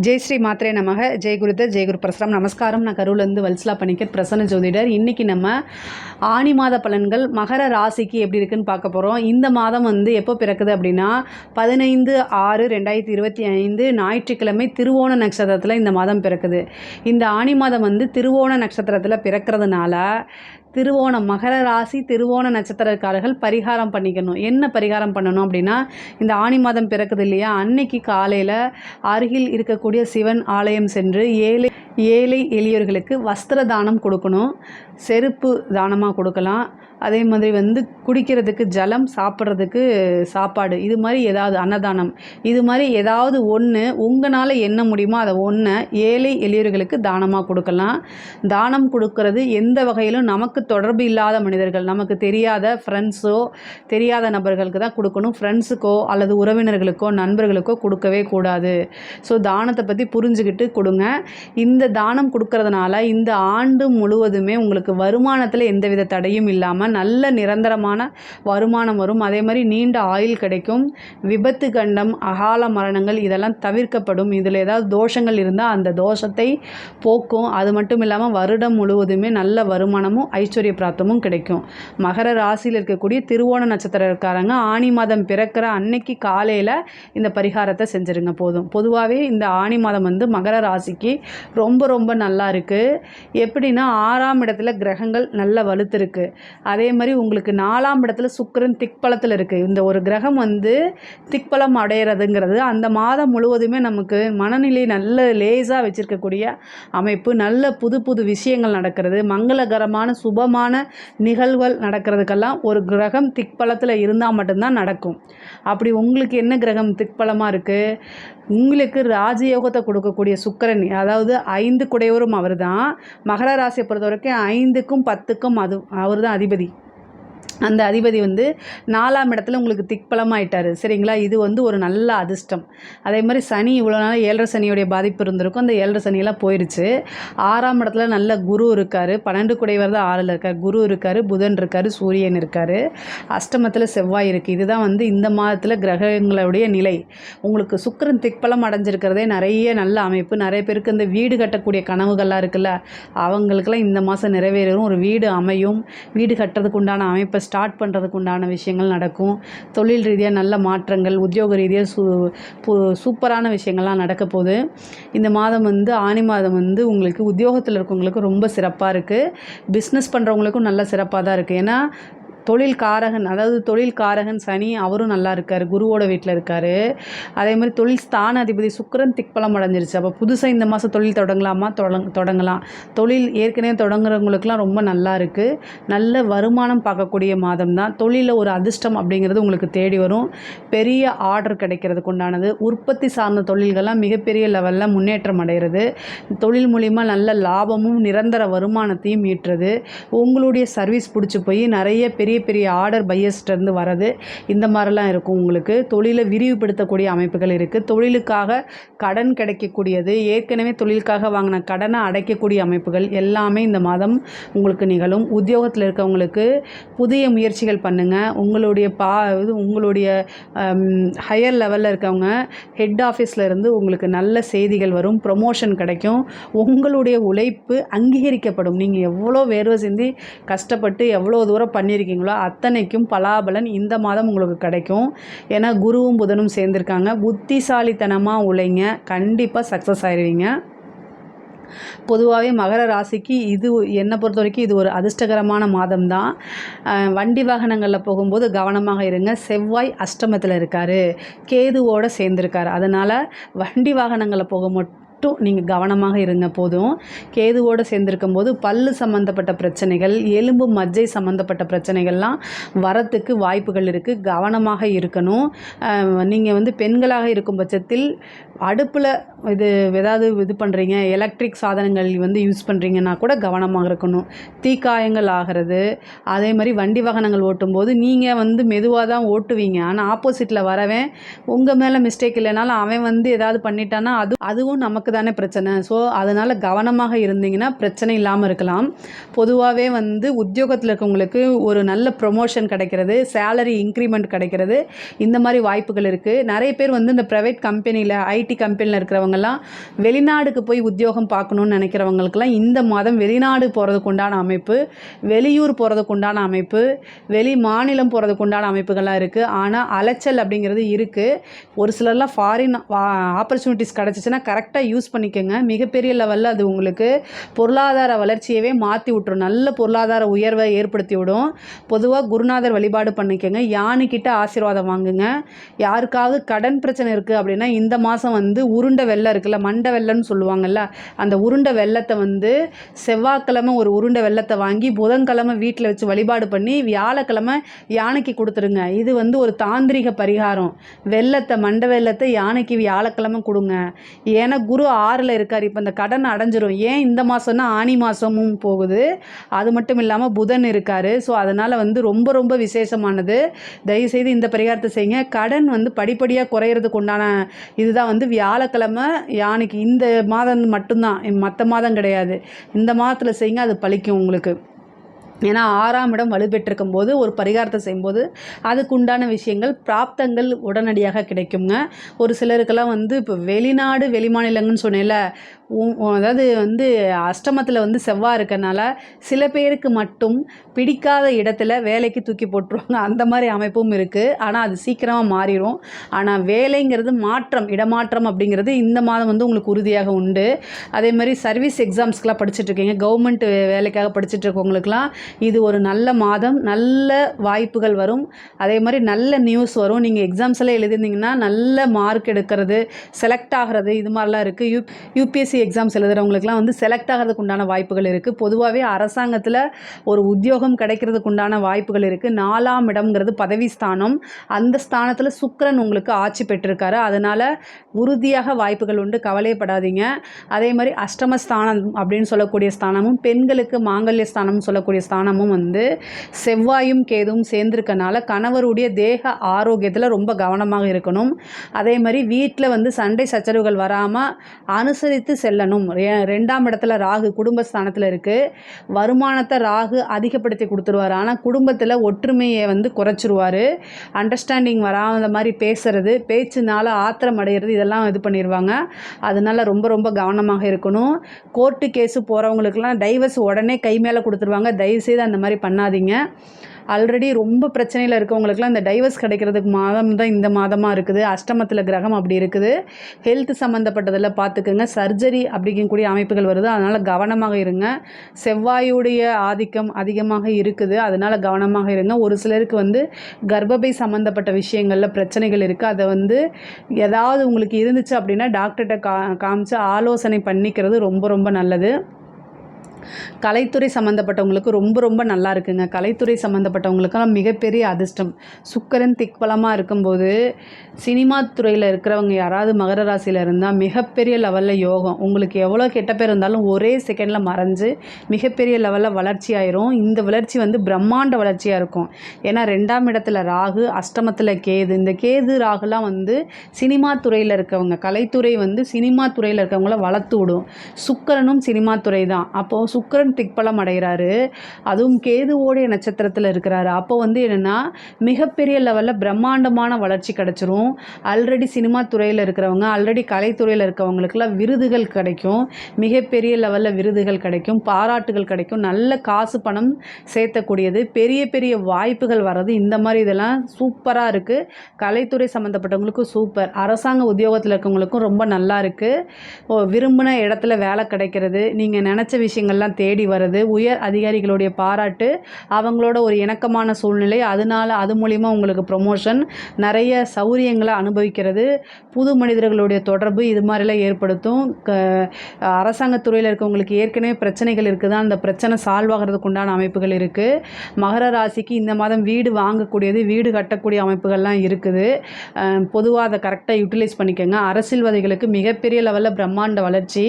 ஜெய் ஸ்ரீ மாத்ரே நமக. ஜெய் குருதர் ஜெய் குரு பிரசரம். நமஸ்காரம். நான் கரூர்லேருந்து வல்சலா பணிக்கர் பிரசன்ன ஜோதிடர். இன்றைக்கி நம்ம ஆனி மாத பலன்கள் மகர ராசிக்கு எப்படி இருக்குன்னு பார்க்க போகிறோம் இந்த மாதம் வந்து எப்போ பிறக்குது அப்படின்னா பதினைந்து ஆறு ரெண்டாயிரத்தி இருபத்தி ஐந்து ஞாயிற்றுக்கிழமை திருவோண நட்சத்திரத்தில் இந்த மாதம் பிறக்குது. இந்த ஆனி மாதம் வந்து திருவோண நட்சத்திரத்தில் பிறக்கிறதுனால திருவோணம் மகர ராசி திருவோண நட்சத்திரக்காரர்கள் பரிகாரம் பண்ணிக்கணும். என்ன பரிகாரம் பண்ணணும் அப்படின்னா இந்த ஆனி மாதம் பிறக்குது இல்லையா? அன்னைக்கு காலையில் அருகில் இருக்கக்கூடிய சிவன் ஆலயம் சென்று ஏழை ஏழை எளியவர்களுக்கு வஸ்திர தானம் கொடுக்கணும். செருப்பு தானமாக கொடுக்கலாம். அதே மாதிரி வந்து குடிக்கிறதுக்கு ஜலம் சாப்பிட்றதுக்கு சாப்பாடு. இது மாதிரி ஏதாவது அன்னதானம். இது மாதிரி ஏதாவது ஒன்று உங்களால் என்ன முடியுமோ அதை ஒன்றை ஏழை எளியவர்களுக்கு தானமாக கொடுக்கலாம். தானம் கொடுக்கறது எந்த வகையிலும் நமக்கு தொடர்பு இல்லாத மனிதர்கள். நமக்கு தெரியாத ஃப்ரெண்ட்ஸோ தெரியாத நபர்களுக்கு தான் கொடுக்கணும். ஃப்ரெண்ட்ஸுக்கோ அல்லது உறவினர்களுக்கோ நண்பர்களுக்கோ கொடுக்கவே கூடாது. ஸோ தானத்தை பற்றி புரிஞ்சுக்கிட்டு கொடுங்க. இந்த தானம் கொடுக்கறதுனால இந்த ஆண்டு முழுவதுமே உங்களுக்கு வருமானத்தில் எந்தவித தடையும் இல்லாமல் நல்ல நிரந்தரமான வருமானம் வரும். அதே மாதிரி நீண்ட ஆயுள் கிடைக்கும். விபத்து கண்டம் அகால மரணங்கள் இதெல்லாம் தவிர்க்கப்படும். இதில் ஏதாவது தோஷங்கள் இருந்தால் அந்த தோஷத்தை போக்கும். அது மட்டும் இல்லாமல் வருடம் முழுவதுமே நல்ல வருமானமும் ஐஸ்வர்ய பிராப்தமும் கிடைக்கும். மகர ராசியில் இருக்கக்கூடிய திருவோண நட்சத்திரக்காரங்க ஆணி மாதம் பிறக்கிற அன்னைக்கு காலையில் இந்த பரிகாரத்தை செஞ்சுருங்க. போதும். பொதுவாகவே இந்த ஆணி மாதம் வந்து மகர ராசிக்கு ரொம்ப ரொம்ப நல்லா இருக்குது எப்படின்னா ஆறாம் இடத்துல கிரகங்கள் நல்ல வலுத்திருக்கு. அதே மாதிரி உங்களுக்கு நாலாம் இடத்துல சுக்கிரன் திக்பலத்தில் இருக்குது இந்த ஒரு கிரகம் வந்து திக்பலம் அடையிறதுங்கிறது அந்த மாதம் முழுவதுமே நமக்கு மனநிலை நல்ல லேசாக வச்சுருக்கக்கூடிய அமைப்பு. நல்ல புது புது விஷயங்கள் நடக்கிறது. மங்களகரமான சுபமான நிகழ்வுகள் நடக்கிறதுக்கெல்லாம் ஒரு கிரகம் திக்பலத்தில் இருந்தால் மட்டும்தான் நடக்கும். அப்படி உங்களுக்கு என்ன கிரகம் திக்பலமாக இருக்குது உங்களுக்கு ராஜயோகத்தை கொடுக்கக்கூடிய சுக்கரன் அதாவது ஐந்து குடையவரும் அவர் தான் மகர ராசியை பொறுத்த வரைக்கும் ஐந்து ஐந்துக்கும் பத்துக்கும் அது அவர் தான் அதிபதி. அந்த அதிபதி வந்து நாலாம் இடத்துல உங்களுக்கு திக்பலமாயிட்டார். சரிங்களா? இது வந்து ஒரு நல்ல அதிர்ஷ்டம். அதே மாதிரி சனி இவ்வளோ நாள் ஏழரை சனியோடைய பாதிப்பு இருந்திருக்கும். அந்த ஏழரை சனியெல்லாம் போயிடுச்சு ஆறாம் இடத்துல நல்ல குரு இருக்கார். பன்னெண்டு குடைவர் தான் ஆறில் இருக்கார். குரு இருக்கார் புதன் இருக்கார் சூரியன் இருக்கார். அஷ்டமத்தில் செவ்வாய் இருக்குது இதுதான் வந்து இந்த மாதத்தில் கிரகங்களுடைய நிலை. உங்களுக்கு சுக்கரன் திக்பலம் அடைஞ்சிருக்கிறதே நிறைய நல்ல அமைப்பு. நிறைய பேருக்கு இந்த வீடு கட்டக்கூடிய கனவுகள்லாம் இருக்குல்ல அவங்களுக்கெல்லாம் இந்த மாதம் நிறைவேறும். ஒரு வீடு அமையும். வீடு கட்டுறதுக்கு உண்டான இப்போ ஸ்டார்ட் பண்ணுறதுக்கு உண்டான விஷயங்கள் நடக்கும். தொழில் ரீதியாக நல்ல மாற்றங்கள் உத்தியோக ரீதியாக சூ பு சூப்பரான விஷயங்கள்லாம் நடக்க போகுது. இந்த மாதம் வந்து ஆனி மாதம் வந்து உங்களுக்கு உத்தியோகத்தில் இருக்கவங்களுக்கு ரொம்ப சிறப்பாக இருக்குது பிஸ்னஸ் பண்ணுறவங்களுக்கும் நல்ல சிறப்பாக தான் இருக்குது ஏன்னா தொழில்காரகன் அதாவது தொழில்காரகன் சனி அவரும் நல்லா இருக்கார் குருவோட வீட்டில் இருக்கார். அதே மாதிரி தொழில் ஸ்தான அதிபதி சுக்கரன் திக்பலம் அடைஞ்சிருச்சு. அப்போ புதுசாக இந்த மாதம் தொழில் தொடங்கலாமா? தொடங் தொடங்கலாம். தொழில் ஏற்கனவே தொடங்குறவங்களுக்குலாம் ரொம்ப நல்லா இருக்குது நல்ல வருமானம் பார்க்கக்கூடிய மாதம் தான் தொழிலில் ஒரு அதிர்ஷ்டம் அப்படிங்கிறது உங்களுக்கு தேடி வரும். பெரிய ஆர்டர் கிடைக்கிறதுக்கு உண்டானது. உற்பத்தி சார்ந்த தொழில்கள்லாம் மிகப்பெரிய லெவலில் முன்னேற்றம் அடைகிறது தொழில் மூலிமா நல்ல லாபமும் நிரந்தர வருமானத்தையும் ஈட்டுறது. உங்களுடைய சர்வீஸ் பிடிச்சி போய் நிறைய பெரிய பெரிய பெரிய ஆர்டர் பையர்ஸ்டேருந்து வரது. இந்த மாதிரிலாம் இருக்கும் உங்களுக்கு. தொழிலை விரிவுபடுத்தக்கூடிய அமைப்புகள் இருக்குது தொழிலுக்காக கடன் கிடைக்கக்கூடியது. ஏற்கனவே தொழிலுக்காக வாங்கின கடனை அடைக்கக்கூடிய அமைப்புகள் எல்லாமே இந்த மாதம் உங்களுக்கு நிகழும். உத்தியோகத்தில் இருக்கவங்களுக்கு புதிய முயற்சிகள் பண்ணுங்கள் உங்களுடைய பா இது உங்களுடைய ஹையர் லெவலில் இருக்கவங்க ஹெட் ஆஃபீஸில் இருந்து உங்களுக்கு நல்ல செய்திகள் வரும். ப்ரொமோஷன் கிடைக்கும். உங்களுடைய உழைப்பு அங்கீகரிக்கப்படும். நீங்கள் எவ்வளோ வேர்வை சிந்தி கஷ்டப்பட்டு எவ்வளோ தூரம் பண்ணியிருக்கீங்க பண்ணியிருக்கீங்களோ அத்தனைக்கும் பலாபலன் இந்த மாதம் உங்களுக்கு கிடைக்கும். ஏன்னா குருவும் புதனும் சேர்ந்துருக்காங்க. புத்திசாலித்தனமாக உழைங்க. கண்டிப்பாக சக்ஸஸ் ஆயிடுவீங்க பொதுவாகவே மகர ராசிக்கு இது என்னை பொறுத்த வரைக்கும் இது ஒரு அதிர்ஷ்டகரமான மாதம் தான். வண்டி வாகனங்களில் போகும்போது கவனமாக இருங்க. செவ்வாய் அஷ்டமத்தில் இருக்கார். கேதுவோடு சேர்ந்துருக்காரு. அதனால் வண்டி வாகனங்களில் போக மட்டும் நீங்கள் கவனமாக இருங்க போதும். கேதுவோடு சேர்ந்துருக்கும் போது பல்லு சம்மந்தப்பட்ட பிரச்சனைகள் எலும்பு மஜ்ஜை சம்மந்தப்பட்ட பிரச்சனைகள்லாம் வரத்துக்கு வாய்ப்புகள் இருக்குது கவனமாக இருக்கணும். நீங்கள் வந்து பெண்களாக இருக்கும் பட்சத்தில் அடுப்பில் இது ஏதாவது இது பண்ணுறீங்க எலக்ட்ரிக் சாதனங்கள் வந்து யூஸ் பண்ணுறீங்கன்னா கூட கவனமாக இருக்கணும். தீக்காயங்கள் ஆகிறது அதே மாதிரி வண்டி வாகனங்கள் ஓட்டும்போது நீங்கள் வந்து மெதுவாக தான் ஓட்டுவீங்க. ஆனால் ஆப்போசிட்டில் வரவன் உங்கள் மேலே மிஸ்டேக் இல்லைனாலும் அவன் வந்து ஏதாவது பண்ணிட்டான்னா அது அதுவும் நமக்கு தானே பிரச்சனை? ஸோ அதனால் கவனமாக இருந்தீங்கன்னா பிரச்சனை இல்லாமல் இருக்கலாம். பொதுவாகவே வந்து உத்தியோகத்தில் இருக்கவங்களுக்கு ஒரு நல்ல ப்ரொமோஷன் கிடைக்கிறது சேலரி இன்க்ரிமெண்ட் கிடைக்கிறது. இந்த மாதிரி வாய்ப்புகள் இருக்குது நிறைய பேர் வந்து இந்த ப்ரைவேட் கம்பெனியில் ஐடி கம்பெனியில் இருக்கிறவங்கலாம் வெளிநாடுக்கு போய் உத்தியோகம் பார்க்கணுன்னு நினைக்கிறவங்களுக்கெல்லாம் இந்த மாதம் வெளிநாடு போகிறதுக்கு உண்டான அமைப்பு வெளியூர் போகிறதுக்கு உண்டான அமைப்பு வெளி மாநிலம் போகிறதுக்கு உண்டான அமைப்புகள்லாம் இருக்குது ஆனால் அலைச்சல் அப்படிங்கிறது இருக்குது ஒரு சிலர்லாம் ஃபாரின் ஆப்பர்ச்சுனிட்டிஸ் கிடச்சிச்சின்னா கரெக்டாக யூஸ் பண்ணிக்கோங்க. மிகப்பெரிய லெவலில் அது உங்களுக்கு பொருளாதார வளர்ச்சியவே மாற்றி விட்டுரும். நல்ல பொருளாதார உயர்வை ஏற்படுத்தி விடும். பொதுவாக குருநாதர் வழிபாடு பண்ணிக்கோங்க. யானைக்கிட்ட ஆசீர்வாதம் வாங்குங்க. யாருக்காவது கடன் பிரச்சனை இருக்குது அப்படின்னா இந்த மாதம் வந்து உருண்டை வெள்ளம் இருக்குல்ல மண்டை வெள்ளம்னு சொல்லுவாங்கல்ல அந்த உருண்டை வெள்ளத்தை வந்து செவ்வாய்க்கிழமை ஒரு உருண்டை வெள்ளத்தை வாங்கி புதன்கிழமை வீட்டில் வச்சு வழிபாடு பண்ணி வியாழக்கிழமை யானைக்கு கொடுத்துருங்க. இது வந்து ஒரு தாந்திரிக பரிகாரம். வெள்ளத்தை மண்டை வெள்ளத்தை யானைக்கு வியாழக்கிழமை கொடுங்க. ஏன்னா குரு ஆறில் இருக்கார். இப்போ இந்த கடன் அடைஞ்சிரும். ஏன் இந்த மாதம்னா ஆனி மாதமும் போகுது. அது மட்டும் இல்லாமல் புதன் இருக்கார். ஸோ அதனால் வந்து ரொம்ப ரொம்ப விசேஷமானது. தயவுசெய்து இந்த பரிகாரத்தை செய்யுங்க. கடன் வந்து படிப்படியாக குறையிறதுக்கு உண்டான இதுதான் வந்து வியாழக்கிழமை. யானைக்கு இந்த மாதம் மட்டும்தான். மற்ற மாதம் கிடையாது. இந்த மாதத்தில் செய்யுங்க. அது பழிக்கும் உங்களுக்கு. ஏன்னா ஆறாம் இடம் வலுப்பெற்றிருக்கும் போது ஒரு பரிகாரத்தை செய்யும்போது அதுக்கு உண்டான விஷயங்கள் பிராப்தங்கள் உடனடியாக கிடைக்குங்க. ஒரு சிலருக்கெல்லாம் வந்து இப்போ வெளிநாடு வெளிமாநிலங்கன்னு சொன்னேன்ல உ- அதாவது வந்து அஷ்டமத்தில் வந்து செவ்வாய் இருக்கனால சில பேருக்கு மட்டும் பிடிக்காத இடத்துல வேலைக்கு தூக்கி போட்டுருவாங்க. அந்த மாதிரி அமைப்பும் இருக்குது ஆனால் அது சீக்கிரமாக மாறிடும் ஆனால் வேலைங்கிறது மாற்றம் இடமாற்றம் அப்படிங்கிறது இந்த மாதம் வந்து உங்களுக்கு உறுதியாக உண்டு. அதே மாதிரி சர்வீஸ் எக்ஸாம்ஸ்க்கெலாம் படிச்சுட்டு இருக்கீங்க. கவர்மெண்ட் வேலைக்காக படிச்சுட்டு இருக்கவங்களுக்குலாம் இது ஒரு நல்ல மாதம் நல்ல வாய்ப்புகள் வரும். அதே மாதிரி நல்ல நியூஸ் வரும். நீங்கள் எக்ஸாம்ஸ் எல்லாம் எழுதிருந்தீங்கன்னா நல்ல மார்க் எடுக்கிறது செலக்ட் ஆகிறது இது மாதிரிலாம் இருக்குது யூ யூபிஎஸ்சி எக்ஸாம்ஸ் எழுதுகிறவங்களுக்குலாம் வந்து செலக்ட் ஆகிறதுக்கு உண்டான வாய்ப்புகள் இருக்குது பொதுவாகவே அரசாங்கத்தில் ஒரு உத்தியோகம் கிடைக்கிறதுக்கு உண்டான வாய்ப்புகள் இருக்குது நாலாம் இடம்ங்கிறது பதவி ஸ்தானம். அந்த ஸ்தானத்தில் சுக்கரன் உங்களுக்கு ஆட்சி பெற்றிருக்காரு. அதனால் உறுதியாக வாய்ப்புகள் உண்டு. கவலைப்படாதீங்க அதே மாதிரி அஷ்டமஸ்தானம் அப்படின்னு சொல்லக்கூடிய ஸ்தானமும் பெண்களுக்கு மாங்கல்ய ஸ்தானம்னு சொல்லக்கூடிய ஸ்தானம் ஸ்தானமும் வந்து செவ்வாயும் கேதுவும் சேர்ந்திருக்கனால கணவருடைய தேக ஆரோக்கியத்தில் ரொம்ப கவனமாக இருக்கணும். அதே மாதிரி வீட்டில் வந்து சண்டை சச்சரவுகள் வராமல் அனுசரித்து செல்லணும். ரெண்டாம் இடத்துல ராகு குடும்பஸ்தானத்தில் இருக்குது வருமானத்தை ராகு அதிகப்படுத்தி கொடுத்துருவார். ஆனால் குடும்பத்தில் ஒற்றுமையை வந்து குறைச்சிருவார். அண்டர்ஸ்டாண்டிங் வராத மாதிரி பேசுறது பேச்சுனால ஆத்திரம் அடையிறது இதெல்லாம் இது பண்ணிடுவாங்க அதனால ரொம்ப ரொம்ப கவனமாக இருக்கணும். கோர்ட்டு கேஸு போகிறவங்களுக்குலாம் டைவர்ஸ் உடனே கை மேலே கொடுத்துருவாங்க. தயவுசெய்து அந்த மாதிரி பண்ணாதீங்க. ஆல்ரெடி ரொம்ப பிரச்சனையில் இருக்கவங்களுக்குலாம் இந்த டைவர்ஸ் கிடைக்கிறதுக்கு மாதம் தான் இந்த மாதமாக இருக்குது. அஷ்டமத்தில் கிரகம் அப்படி இருக்குது. ஹெல்த் சம்மந்தப்பட்டதில் பார்த்துக்குங்க சர்ஜரி அப்படிங்கக்கூடிய அமைப்புகள் வருது. அதனால் கவனமாக இருங்க. செவ்வாயுடைய ஆதிக்கம் அதிகமாக இருக்குது. அதனால் கவனமாக இருங்க. ஒரு சிலருக்கு வந்து கர்ப்பப்பை சம்மந்தப்பட்ட விஷயங்களில் பிரச்சனைகள் இருக்குது அதை வந்து ஏதாவது உங்களுக்கு இருந்துச்சு அப்படின்னா டாக்டர்கிட்ட கா காமிச்சு ஆலோசனை பண்ணிக்கிறது ரொம்ப ரொம்ப நல்லது. கலைத்துறை சம்மந்தப்பட்டவங்களுக்கு ரொம்ப ரொம்ப நல்லா இருக்குங்க. கலைத்துறை சம்மந்தப்பட்டவங்களுக்கெல்லாம் மிகப்பெரிய அதிர்ஷ்டம். சுக்கரன் திக்பலமாக இருக்கும்போது சினிமா துறையில் இருக்கிறவங்க யாராவது மகர ராசியில் இருந்தால் மிகப்பெரிய லெவலில் யோகம். உங்களுக்கு எவ்வளோ கெட்ட பேர் இருந்தாலும் ஒரே செகண்டில் மறைஞ்சு மிகப்பெரிய லெவலில் வளர்ச்சி ஆயிரும். இந்த வளர்ச்சி வந்து பிரம்மாண்ட வளர்ச்சியாக இருக்கும். ஏன்னா ரெண்டாம் இடத்துல ராகு அஷ்டமத்தில் கேது. இந்த கேது ராகுலாம் வந்து சினிமா துறையில் இருக்கவங்க. கலைத்துறை வந்து சினிமா துறையில் இருக்கவங்கள வளர்த்து விடும். சுக்கரனும் சினிமா துறை தான். அப்போது சுக்கரன் திக்பலம் அடைகிறாரு. அதுவும் கேதுவோடைய நட்சத்திரத்தில் இருக்கிறாரு. அப்போ வந்து என்னென்னா மிகப்பெரிய லெவலில் பிரம்மாண்டமான வளர்ச்சி கிடச்சிரும். ஆல்ரெடி சினிமா துறையில் இருக்கிறவங்க ஆல்ரெடி கலைத்துறையில் இருக்கிறவங்களுக்குலாம் விருதுகள் கிடைக்கும். மிகப்பெரிய லெவலில் விருதுகள் கிடைக்கும் பாராட்டுகள் கிடைக்கும். நல்ல காசு பணம் சேர்த்தக்கூடியது. பெரிய பெரிய வாய்ப்புகள் வர்றது. இந்த மாதிரி இதெல்லாம் சூப்பராக இருக்குது கலைத்துறை சம்மந்தப்பட்டவங்களுக்கும் சூப்பர். அரசாங்க உத்தியோகத்தில் இருக்கவங்களுக்கும் ரொம்ப நல்லா இருக்குது விரும்பின இடத்துல வேலை கிடைக்கிறது. நீங்கள் நினச்ச விஷயங்கள்லாம் தேடி வர்றது உயர் அதிகாரிகளுடைய பாராட்டு அவங்களோட ஒரு இணக்கமான சூழ்நிலை. அதனால அது மூலிமா உங்களுக்கு ப்ரொமோஷன் நிறைய சௌரியங்களை அனுபவிக்கிறது. புது மனிதர்களுடைய தொடர்பு இது மாதிரிலாம் ஏற்படுத்தும். க அரசாங்கத்துறையில் இருக்கவங்களுக்கு ஏற்கனவே பிரச்சனைகள் இருக்குது அந்த பிரச்சனை சால்வ் ஆகிறதுக்கு உண்டான அமைப்புகள் இருக்குது மகர ராசிக்கு இந்த மாதம் வீடு வாங்கக்கூடியது வீடு கட்டக்கூடிய அமைப்புகள்லாம் இருக்குது. பொதுவாக அதை கரெக்டாக யூட்டிலைஸ் பண்ணிக்கோங்க. அரசியல்வாதிகளுக்கு மிகப்பெரிய லெவலில் பிரம்மாண்ட வளர்ச்சி.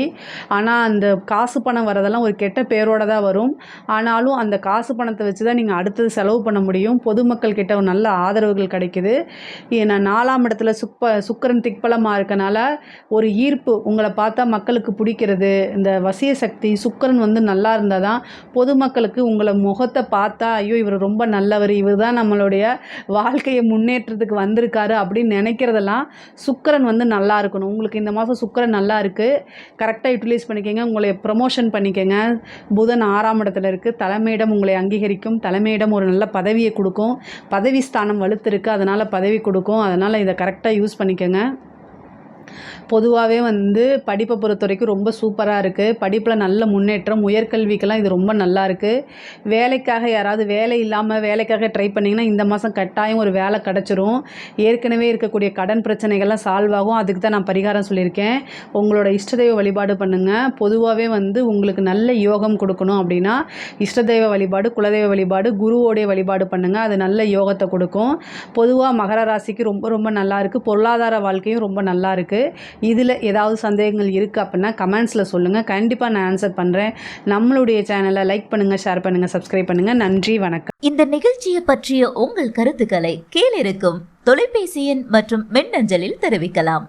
ஆனால் அந்த காசு பணம் வரதெல்லாம் ஒரு கெட்ட பேரோட தான் வரும். ஆனாலும் அந்த காசு பணத்தை வச்சு தான் நீங்கள் அடுத்தது செலவு பண்ண முடியும். பொதுமக்கள் கிட்ட ஒரு நல்ல ஆதரவுகள் கிடைக்குது. ஏன்னா நாலாம் இடத்துல சுப்ப சுக்கரன் திக்பலமாக இருக்கனால ஒரு ஈர்ப்பு உங்களை பார்த்தா மக்களுக்கு பிடிக்கிறது. இந்த வசிய சக்தி சுக்கரன் வந்து நல்லா இருந்தால் தான் பொதுமக்களுக்கு உங்களை முகத்தை பார்த்தா ஐயோ இவர் ரொம்ப நல்லவர் இவர் தான் நம்மளுடைய வாழ்க்கையை முன்னேற்றத்துக்கு வந்திருக்காரு அப்படின்னு நினைக்கிறதெல்லாம் சுக்கரன் வந்து நல்லா இருக்கணும். உங்களுக்கு இந்த மாதம் சுக்கரன் நல்லா இருக்குது கரெக்டாக யூட்டிலைஸ் பண்ணிக்கோங்க. உங்களை ப்ரமோஷன் பண்ணிக்கோங்க. புதன் ஆறாம் இடத்துல இருக்குது தலைமையிடம் உங்களை அங்கீகரிக்கும். தலைமையிடம் ஒரு நல்ல பதவியை கொடுக்கும். பதவி ஸ்தானம் வலுத்திருக்கு. அதனால் பதவி கொடுக்கும். அதனால் இதை கரெக்டாக யூஸ் பண்ணிக்கோங்க. பொதுவாகவே வந்து படிப்பை பொறுத்த வரைக்கும் ரொம்ப சூப்பராக இருக்குது படிப்பில் நல்ல முன்னேற்றம் உயர்கல்விக்கெல்லாம் இது ரொம்ப நல்லா இருக்குது வேலைக்காக யாராவது வேலை இல்லாமல் வேலைக்காக ட்ரை பண்ணிங்கன்னா இந்த மாதம் கட்டாயம் ஒரு வேலை கிடச்சிரும். ஏற்கனவே இருக்கக்கூடிய கடன் பிரச்சனைகள்லாம் சால்வ் ஆகும். அதுக்கு தான் நான் பரிகாரம் சொல்லியிருக்கேன். உங்களோட இஷ்ட தெய்வ வழிபாடு பண்ணுங்கள் பொதுவாகவே வந்து உங்களுக்கு நல்ல யோகம் கொடுக்கணும் அப்படின்னா இஷ்ட தெய்வ வழிபாடு குலதெய்வ வழிபாடு குருவோடைய வழிபாடு பண்ணுங்கள் அது நல்ல யோகத்தை கொடுக்கும். பொதுவாக மகர ராசிக்கு ரொம்ப ரொம்ப நல்லா இருக்குது பொருளாதார வாழ்க்கையும் ரொம்ப நல்லா இருக்குது இதில் ஏதாவது சந்தேகங்கள் இருக்குது அப்படின்னா கமெண்ட்ஸில் சொல்லுங்கள் கண்டிப்பாக நான் ஆன்சர் பண்ணுறேன் நம்மளுடைய சேனலை லைக் பண்ணுங்கள் ஷேர் பண்ணுங்கள் சப்ஸ்கிரைப் பண்ணுங்கள் நன்றி வணக்கம். இந்த நிகழ்ச்சியை பற்றிய உங்கள் கருத்துக்களை கீழிருக்கும் தொலைபேசி எண் மற்றும் மின்னஞ்சலில் தெரிவிக்கலாம்.